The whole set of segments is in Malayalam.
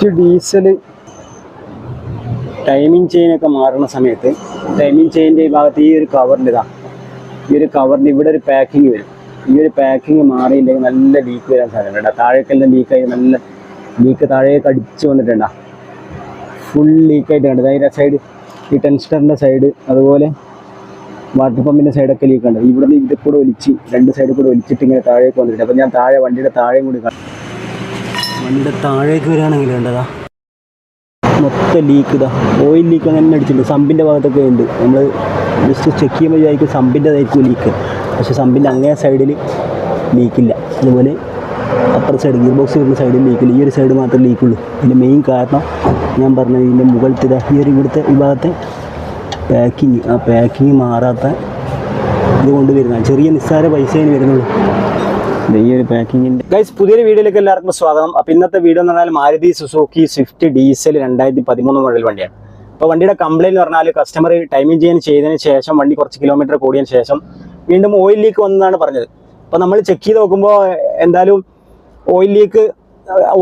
സ്വിഫ്റ്റ് ഡീസൽ ടൈമിംഗ് ചെയിനൊക്കെ മാറുന്ന സമയത്ത് ടൈമിംഗ് ചെയിന്റെ ഈ ഭാഗത്ത് ഈ ഒരു കവറിന്റെ ഇതാ ഈ ഒരു കവറിന്റെ ഇവിടെ ഒരു പാക്കിങ് വരും. ഈ ഒരു പാക്കിങ് മാറിയില്ലെങ്കിൽ നല്ല ലീക്ക് വരാൻ സാധ്യതയുണ്ട് താഴേക്കെല്ലാം ലീക്കായി നല്ല ലീക്ക് താഴേക്ക് അടിച്ചു വന്നിട്ടുണ്ടാ. ഫുൾ ലീക്കായിട്ട് കണ്ടത് അതിന്റെ സൈഡ് ഈ ടെൻസ്റ്ററിന്റെ സൈഡ് അതുപോലെ വാട്ടർ പമ്പിന്റെ സൈഡൊക്കെ ലീക്ക് ഉണ്ട്. ഇവിടുന്ന് ഇതിൽ കൂടെ ഒലിച്ച് രണ്ട് സൈഡിൽ കൂടെ ഒലിച്ചിട്ട് ഇങ്ങനെ താഴേക്ക് വന്നിട്ടുണ്ട്. അപ്പോൾ ഞാൻ താഴെ വണ്ടിയുടെ താഴെയും കൂടി കാണും. വണ്ടിയുടെ താഴേക്ക് വരികയാണെങ്കിൽ വേണ്ടതാ മൊത്തം ലീക്ക് ഇതാ. ഓയിൽ ലീക്ക് അങ്ങനെ അടിച്ചിട്ടുണ്ട്. സമ്പിന്റെ ഭാഗത്തൊക്കെ ഉണ്ട്. നമ്മൾ ജസ്റ്റ് ചെക്ക് ചെയ്യുമ്പോൾ വിചാരിക്കും സമ്പിന്റെ ആയിരിക്കും ലീക്ക് പക്ഷേ സമ്പിന്റെ അങ്ങേ സൈഡിൽ ലീക്കില്ല അതുപോലെ അപ്പുറ സൈഡ് ഗിയർ ബോക്സ് വരുന്ന സൈഡിൽ ലീക്കില്ല ഈ ഒരു സൈഡ് മാത്രമേ ലീക്കുള്ളൂ ഇതിന്റെ മെയിൻ കാരണം ഞാൻ പറഞ്ഞത് ഇതിന്റെ മുകളിലത്തെ ഈ ഒരു ഇവിടുത്തെ ഈ ഭാഗത്തെ പാക്കിങ് ആ പാക്കിങ് മാറാത്ത ഇത് കൊണ്ട് വരുന്ന ചെറിയ നിസ്സാര പൈസയാണ് വരുന്നുള്ളൂ. ഗൈസ് പുതിയൊരു വീഡിയോയിലേക്ക് എല്ലാവർക്കും സ്വാഗതം. അപ്പൊ ഇന്നത്തെ വീഡിയോ എന്ന് പറഞ്ഞാൽ മാരുതി സുസൂക്കി സ്വിഫ്റ്റ് ഡീസൽ രണ്ടായിരത്തി പതിമൂന്ന് മോഡൽ വണ്ടിയാണ്. അപ്പോൾ വണ്ടിയുടെ കംപ്ലൈന്റ് എന്ന് പറഞ്ഞാൽ കസ്റ്റമർ ടൈമിംഗ് ചെയ്യാൻ ചെയ്തതിന് ശേഷം വണ്ടി കുറച്ച് കിലോമീറ്റർ കൂടിയതിന് ശേഷം വീണ്ടും ഓയിൽ ലീക്ക് വന്നതാണ് പറഞ്ഞത്. അപ്പോൾ നമ്മൾ ചെക്ക് ചെയ്ത് നോക്കുമ്പോൾ എന്തായാലും ഓയിൽ ലീക്ക്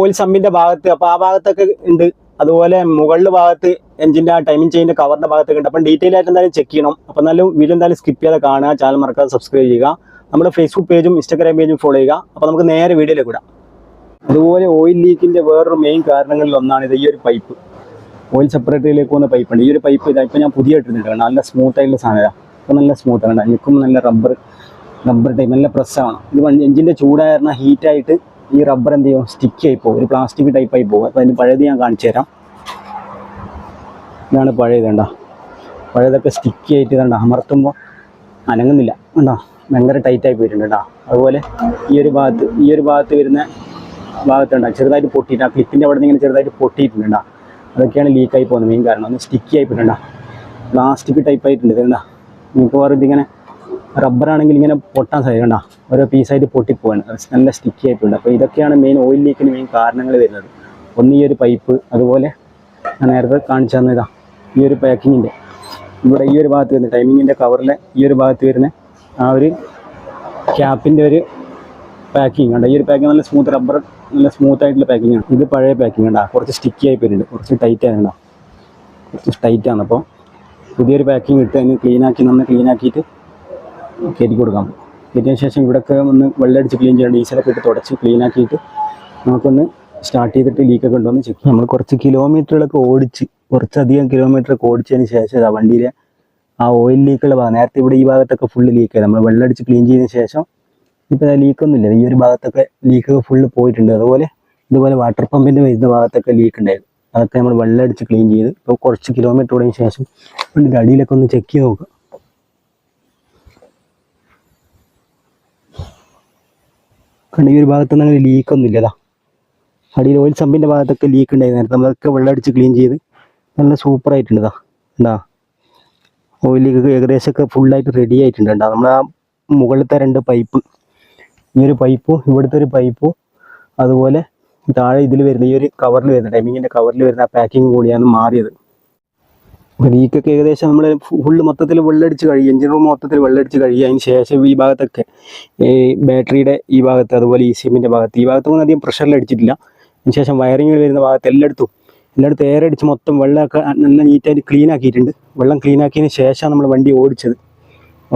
ഓയിൽ സമ്മിന്റെ ഭാഗത്ത് അപ്പോൾ ആ ഭാഗത്തൊക്കെ ഉണ്ട്. അതുപോലെ മുകളിലെ ഭാഗത്ത് എഞ്ചിന്റെ ആ ടൈമിംഗ് ചെയിന്റെ കവറിന്റെ ഭാഗത്തൊക്കെ ഉണ്ട്. അപ്പം ഡീറ്റെയിൽ ആയിട്ട് എന്തായാലും ചെക്ക് ചെയ്യണം. അപ്പൊ എന്നാലും വീഡിയോ എന്തായാലും സ്കിപ്പ് ചെയ്യാതെ കാണുക ചാനൽ മറക്കാതെ സബ്സ്ക്രൈബ് ചെയ്യുക. നമ്മുടെ ഫേസ്ബുക്ക് പേജും ഇൻസ്റ്റാഗ്രാം പേജും ഫോളോ ചെയ്യുക. അപ്പോൾ നമുക്ക് നേരെ വീഡിയോയിലേക്ക് വിടാം അതുപോലെ ഓയിൽ ലീക്കിന്റെ വേറൊരു മെയിൻ കാരണങ്ങളിൽ ഒന്നാണ് ഇത് ഈ ഒരു പൈപ്പ് ഓയിൽ സെപ്പറേറ്ററിലേക്ക് പോകുന്ന പൈപ്പുണ്ട് ഈ ഒരു പൈപ്പ് ഇതാ ഇപ്പം ഞാൻ പുതിയ ഇട്ടിട്ടുണ്ട് നല്ല സ്മൂത്ത് ആയിട്ടുള്ള സാധനമാണ് ഇപ്പോൾ നല്ല സ്മൂത്ത് ആണ് എനിക്കും നല്ല റബ്ബർ റബ്ബർ ടൈപ്പ് നല്ല പ്രസ്സാണ് ഇത് വണ്ടി എഞ്ചിന്റെ ചൂടായിരുന്ന ഹീറ്റായിട്ട് ഈ റബ്ബർ എന്ത് ചെയ്യും? സ്റ്റിക്ക് ആയി പോകും. ഒരു പ്ലാസ്റ്റിക് ടൈപ്പായി പോകും. അപ്പോൾ അതിന് പഴയത് ഞാൻ കാണിച്ചു തരാം. ഇതാണ് പഴയത് കണ്ടോ? പഴയതൊക്കെ സ്റ്റിക്കി ആയിട്ട് അമർത്തുമ്പോൾ അനങ്ങുന്നില്ല. കണ്ടോ ഭയങ്കര ടൈറ്റായി പോയിട്ടുണ്ട് കേട്ടോ അതുപോലെ ഈ ഒരു ഭാഗത്ത് ഈ ഒരു ഭാഗത്ത് വരുന്ന ഭാഗത്തുണ്ടാകും ചെറുതായിട്ട് പൊട്ടിയിട്ട് ആ ക്ലിപ്പിന്റെ അവിടെ നിന്ന് ഇങ്ങനെ ചെറുതായിട്ട് പൊട്ടിയിട്ടുണ്ട് അതൊക്കെയാണ് ലീക്കായി പോകുന്നത്. മെയിൻ കാരണം ഒന്ന് സ്റ്റിക്കി ആയി പോയിട്ടുണ്ടോ പ്ലാസ്റ്റിക് ടൈപ്പ് ആയിട്ടുണ്ട്. ഇതെന്താ മിക്കവാറും ഇതിങ്ങനെ റബ്ബറാണെങ്കിൽ ഇങ്ങനെ പൊട്ടാൻ സാധ്യത കണ്ടോ ഓരോ പീസായിട്ട് പൊട്ടിപ്പോവാണ് നല്ല സ്റ്റിക്കി ആയിട്ടുണ്ട് അപ്പോൾ ഇതൊക്കെയാണ് മെയിൻ ഓയിൽ ലീക്കിന് മെയിൻ കാരണങ്ങൾ വരുന്നത്. ഒന്ന് ഈ ഒരു പൈപ്പ് അതുപോലെ ഞാൻ നേരത്തെ കാണിച്ചു തന്നതാ. ഈ ഒരു പാക്കിങ്ങിന്റെ ഇവിടെ ഈ ഒരു ഭാഗത്ത് വരുന്ന ടൈമിങ്ങിന്റെ കവറിലെ ഈ ഒരു ഭാഗത്ത് വരുന്ന ആ ഒരു ക്യാപ്പിന്റെ ഒരു പാക്കിങ് കണ്ടോ? ഈ ഒരു പാക്കിങ് നല്ല സ്മൂത്ത് റബ്ബർ നല്ല സ്മൂത്ത് ആയിട്ടുള്ള പാക്കിംഗ് ആണ്. ഇത് പഴയ പാക്കിംഗ് ഉണ്ടാ കുറച്ച് സ്റ്റിക്കി ആയി പോയിട്ടുണ്ട്. കുറച്ച് ടൈറ്റ് ആയിട്ടുണ്ടോ കുറച്ച് ടൈറ്റ് ആണ്. അപ്പോൾ പുതിയൊരു പാക്കിംഗ് ഇട്ട് അതിന് ആക്കി നന്ന് ക്ലീൻ ആക്കിയിട്ട് കയറ്റി കൊടുക്കാം. കയറ്റിയതിന് ശേഷം ഇവിടെയൊക്കെ ഒന്ന് വെള്ളം വെള്ളമടിച്ച് ക്ലീൻ ചെയ്യണം ഡീസലൊക്കെ ഇട്ട് തുടച്ച് ക്ലീൻ ആക്കിയിട്ട് നമുക്കൊന്ന് സ്റ്റാർട്ട് ചെയ്തിട്ട് ലീക്കൊക്കെ ഉണ്ടോ എന്ന് ചെക്ക് നമ്മൾ കുറച്ച് കിലോമീറ്ററുകളൊക്കെ ഓടിച്ച് കുറച്ചധികം കിലോമീറ്റർ ഒക്കെ ഓടിച്ചതിന് ശേഷം വണ്ടിയിലെ ആ ഓയിൽ ലീക്കുള്ള ഭാഗം. നേരത്തെ ഇവിടെ ഈ ഭാഗത്തൊക്കെ ഫുള്ള് ലീക്ക് ആയി. നമ്മൾ വെള്ളമടിച്ച് ക്ലീൻ ചെയ്തതിന് ശേഷം ഇപ്പോൾ ലീക്കൊന്നുമില്ല ഈ ഒരു ഭാഗത്തൊക്കെ ലീക്ക് ഫുള്ള് പോയിട്ടുണ്ട്. അതുപോലെ ഇതുപോലെ വാട്ടർ പമ്പിന്റെ വരുന്ന ഭാഗത്തൊക്കെ ലീക്ക് ഉണ്ടായിരുന്നു അതൊക്കെ നമ്മൾ വെള്ളമടിച്ച് ക്ലീൻ ചെയ്ത് ഇപ്പോൾ കുറച്ച് കിലോമീറ്റർ ഓടിയതിന് ശേഷം വണ്ടിന്റെ അടിയിലൊക്കെ ഒന്ന് ചെക്ക് ചെയ്ത് നോക്കുക കണ്ട ഈ ഒരു ഭാഗത്തൊന്നും അങ്ങനെ ലീക്കൊന്നും ഇല്ലതാ അടിയിൽ ഓയിൽ സമ്പിന്റെ ഭാഗത്തൊക്കെ ലീക്ക് ഉണ്ടായിരുന്നു നേരത്തെ. നമ്മളൊക്കെ വെള്ളമടിച്ച് ക്ലീൻ ചെയ്ത് നല്ല സൂപ്പർ ആയിട്ടുണ്ടതാ എന്താ? ഓയിൽ ലീക്ക് ഏകദേശമൊക്കെ ഫുള്ളായിട്ട് റെഡി ആയിട്ടുണ്ട്. ഉണ്ടാ നമ്മൾ ആ മുകളിലത്തെ രണ്ട് പൈപ്പ് ഈ ഒരു പൈപ്പും ഇവിടുത്തെ ഒരു പൈപ്പും അതുപോലെ താഴെ ഇതിൽ വരുന്ന ഈ ഒരു കവറിൽ വരുന്ന ടൈമിങ്ങിന്റെ കവറിൽ വരുന്ന ആ പാക്കിങ് കൂടിയാണ് മാറിയത്. ലീക്കൊക്കെ ഏകദേശം നമ്മൾ ഫുള്ള് മൊത്തത്തിൽ വെള്ളടിച്ച് കഴിയും എഞ്ചിൻ റൂം മൊത്തത്തിൽ വെള്ളടിച്ച് കഴിയും അതിന് ശേഷം ഈ ഭാഗത്തൊക്കെ ഈ ബാറ്ററിയുടെ ഈ ഭാഗത്ത് അതുപോലെ ഈ സിമ്മിന്റെ ഭാഗത്ത് ഈ ഭാഗത്തൊന്നും അധികം പ്രഷറിൽ അടിച്ചിട്ടില്ല. അതിന് ശേഷം വയറിങ്ങിൽ വരുന്ന ഭാഗത്ത് എല്ലായിടത്തും എല്ലായിടത്തും എയർ അടിച്ച് മൊത്തം വെള്ളമൊക്കെ നല്ല നീറ്റായിട്ട് ക്ലീൻ ആക്കിയിട്ടുണ്ട്. വെള്ളം ക്ലീൻ ആക്കിയതിന് ശേഷമാണ് നമ്മൾ വണ്ടി ഓടിച്ചത്.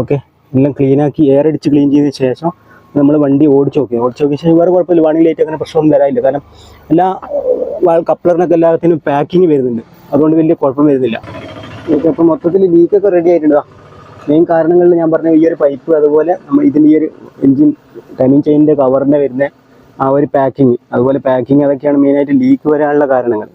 ഓക്കെ എല്ലാം ക്ലീൻ ആക്കി എയർ അടിച്ച് ക്ലീൻ ചെയ്തതിന് ശേഷം നമ്മൾ വണ്ടി ഓടിച്ച് നോക്കി. ഓടിച്ച് നോക്കിയ ശേഷം വേറെ കുഴപ്പമില്ല. വാണിംഗ് ലൈറ്റ് അങ്ങനെ പ്രശ്നമൊന്നും വരാനില്ല. കാരണം എല്ലാ കപ്ലറിനൊക്കെ എല്ലാത്തിനും പാക്കിങ് വരുന്നുണ്ട്. അതുകൊണ്ട് വലിയ കുഴപ്പം വരുന്നില്ല. ഓക്കെ അപ്പോൾ മൊത്തത്തിൽ ലീക്കൊക്കെ റെഡി ആയിട്ടുണ്ട് മെയിൻ കാരണങ്ങളിൽ ഞാൻ പറഞ്ഞ ഈ ഒരു പൈപ്പ് അതുപോലെ നമ്മൾ ഇതിന്റെ ഈ ഒരു എൻജിൻ ടൈമിങ് ചെയിനിന്റെ കവറിന്റെ വരുന്ന ആ ഒരു പാക്കിങ് അതുപോലെ പാക്കിങ് അതൊക്കെയാണ് മെയിനായിട്ട് ലീക്ക് വരാനുള്ള കാരണങ്ങൾ.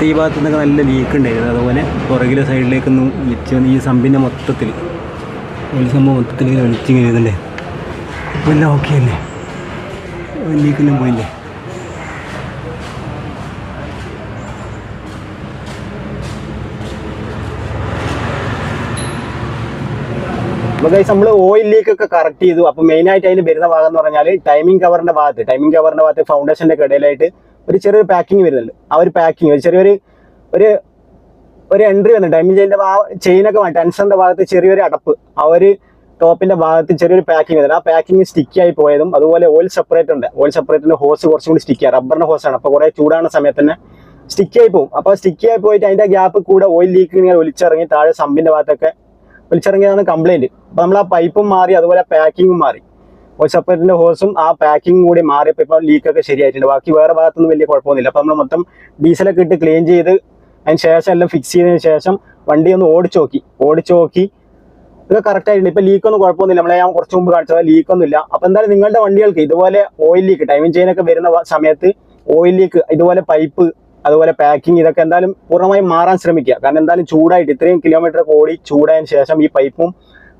വലത്തെ ഈ ഭാഗത്തു നിന്നൊക്കെ നല്ല ലീക്ക് ഉണ്ടായിരുന്നു. അതുപോലെ പുറകിലെ സൈഡിലേക്കൊന്നും ഒലിച്ച് വന്ന് ഈ സംഭിന്റെ മൊത്തത്തിൽ ഒരു സംഭവം മൊത്തത്തിൽ ഇങ്ങനെ ഒലിച്ചിങ്ങനെ ഇരുന്നുണ്ടേ അപ്പോൾ എല്ലാം ഓക്കെ അല്ലേ? ലീക്കൊന്നും പോയില്ലേ? അപ്പോൾ ഗൈസ് നമ്മൾ ഓയിൽ ലീക്ക് ഒക്കെ കറക്റ്റ് ചെയ്തു. അപ്പോൾ മെയിനായിട്ട് അതിന് വരുന്ന ഭാഗം എന്ന് പറഞ്ഞാൽ ടൈമിംഗ് കവറിന്റെ ഭാഗത്ത് ടൈമിംഗ് കവറിന്റെ ഭാഗത്ത് ഫൗണ്ടേഷന്റെ ഇടയിലായിട്ട് ഒരു ചെറിയൊരു പാക്കിങ് വരുന്നുണ്ട്. ആ ഒരു പാക്കിങ് ഒരു ചെറിയൊരു ഒരു ഒരു എൻട്രി വന്നു ടൈമിംഗ് ചെയിന്റെ ആ ചെയിനൊക്കെ വേണം ടെൻഷന്റെ ഭാഗത്ത് ചെറിയൊരു അടപ്പ്. ആ ഒരു ടോപ്പിന്റെ ഭാഗത്ത് ചെറിയൊരു പാക്കിങ് വരുന്നുണ്ട്. ആ പാക്കിങ് സ്റ്റിക്കായി പോയതും അതുപോലെ ഓയിൽ സെപ്പറേറ്റ് ഉണ്ട്. ഓയിൽ സെപ്പറേറ്റിന്റെ ഹോസ് കുറച്ചും കൂടി സ്റ്റിക്കാണ് റബ്ബറിന്റെ ഹോസാണ് അപ്പോൾ കുറേ ചൂടാണ് സമയത്ത് തന്നെ സ്റ്റിക്കായി പോകും അപ്പോൾ സ്റ്റിക്കായി പോയിട്ട് അതിന്റെ ഗ്യാപ്പ് കൂടെ ഓയിൽ ലീക്ക് ഇങ്ങനെ ഒലിച്ചിറങ്ങി താഴെ സമ്പിന്റെ ഭാഗത്തൊക്കെ ഒലിച്ചിറങ്ങിയതാണ് കംപ്ലയിന്റ് അപ്പോൾ നമ്മൾ ആ പൈപ്പും മാറി അതുപോലെ പാക്കിങ്ങും മാറി. ഓയിൽ സെപ്പറേറ്റിന്റെ ഹോസും ആ പാക്കിംഗ് കൂടി മാറിയപ്പോൾ ഇപ്പോൾ ലീക്കൊക്കെ ശരിയായിട്ടുണ്ട്. ബാക്കി വേറെ ഭാഗത്തൊന്നും വലിയ കുഴപ്പമൊന്നുമില്ല. അപ്പോൾ നമ്മൾ മൊത്തം ഡീസലൊക്കെ ഇട്ട് ക്ലീൻ ചെയ്ത് അതിന് ശേഷം എല്ലാം ഫിക്സ് ചെയ്തതിന് ശേഷം വണ്ടി ഒന്ന് ഓടിച്ചു നോക്കി. ഓടിച്ചു നോക്കി. ഇതൊക്കെ കറക്റ്റ് ആയിട്ടുണ്ട്. ഇപ്പൊ ലീക്ക് ഒന്നും കുഴപ്പമൊന്നുമില്ല. നമ്മളെ ഞാൻ കുറച്ച് മുമ്പ് കാണിച്ചത്. ലീക്ക് ഒന്നും ഇല്ല അപ്പൊ എന്തായാലും നിങ്ങളുടെ വണ്ടികൾക്ക് ഇതുപോലെ ഓയിൽ ലീക്ക് ടൈമിംഗ് ചെയിനൊക്കെ വരുന്ന സമയത്ത് ഓയിൽ ലീക്ക് ഇതുപോലെ പൈപ്പ് അതുപോലെ പാക്കിംഗ് ഇതൊക്കെ എന്തായാലും പൂർണമായും മാറാൻ ശ്രമിക്കുക. കാരണം എന്തായാലും ചൂടായിട്ട് ഇത്രയും കിലോമീറ്റർ ഓടി ചൂടായതിനു ശേഷം ഈ പൈപ്പും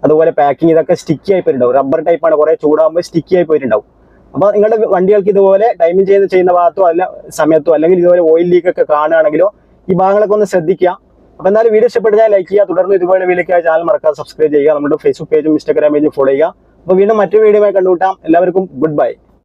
അതുപോലെ പാക്കിംഗ് ഇതൊക്കെ സ്റ്റിക്കി ആയി പോയിട്ടുണ്ടാവും. റബ്ബർ ടൈപ്പാണ് കുറെ ചൂടാകുമ്പോൾ സ്റ്റിക്കി ആയി പോയിട്ടുണ്ടാവും. അപ്പോൾ നിങ്ങളുടെ വണ്ടികൾക്ക് ഇതുപോലെ ടൈമിംഗ് ചെയ്ത് ചെയ്യുന്ന ഭാഗത്തോ അല്ല സമയത്തോ അല്ലെങ്കിൽ ഇതുപോലെ ഓയിൽ ലീക്ക് ഒക്കെ കാണുകയാണെങ്കിലോ ഈ ഭാഗങ്ങളൊക്കെ ഒന്ന് ശ്രദ്ധിക്കുക. അപ്പൊ എന്തായാലും വീഡിയോ ഇഷ്ടപ്പെട്ടാൽ ലൈക്ക് ചെയ്യുക. തുടർന്ന് ഇതുപോലെ വീഡിയോക്കായി ചാനൽ മറക്കാതെ സബ്സ്ക്രൈബ് ചെയ്യുക. നമ്മുടെ ഫേസ്ബുക്ക് പേജും ഇൻസ്റ്റാഗ്രാം പേജും ഫോളോ ചെയ്യുക. അപ്പോൾ വീണ്ടും മറ്റൊരു വീഡിയോ കണ്ടുകൂട്ടാം എല്ലാവർക്കും ഗുഡ് ബൈ